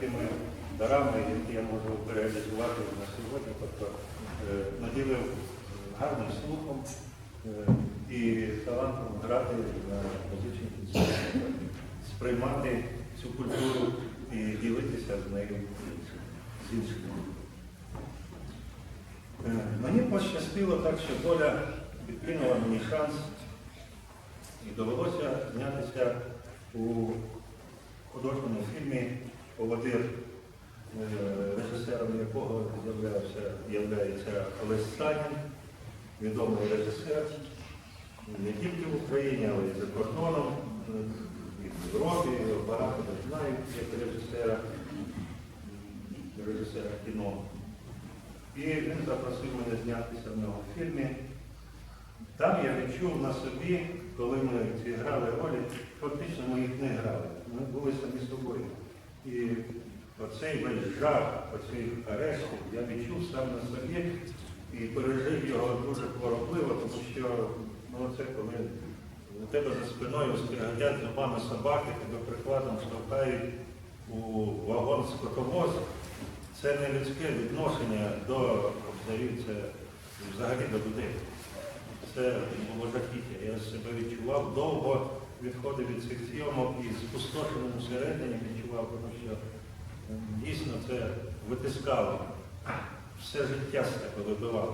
такими дарами, які я можу реалізувати на сьогодні. Тобто е, наділив гарним слухом е, і талантом грати на музичних інструментах, сприймати цю культуру і ділитися з нею з іншими. Е, Мені пощастило так, що доля відкинула мені шанс і довелося знятися у художньому фільмі Поводир, е, режисером якого являється Олесь Санін, відомий режисер не тільки в Україні, але й за кордоном, е, і в Європі, багато не знають як режисера, режисера кіно. І він запросив мене знятися в нього в фільмі. Там я відчув на собі, коли ми ці грали ролі, фактично ми їх не грали. Ми були самі собою. І оцей весь жах, оцей арешт я відчув сам на собі і пережив його дуже хворобливо, тому що ну, це коли у тебе за спиною скриготять зубами собаки, тебе прикладом штовхають у вагон скотовоз. Це не людське відношення до це взагалі до людей. Це було жахіття. Я себе відчував, довго відходив від цих зйомок і спустошеним всередині відчував, дійсно це витискало, все життя з вибивало.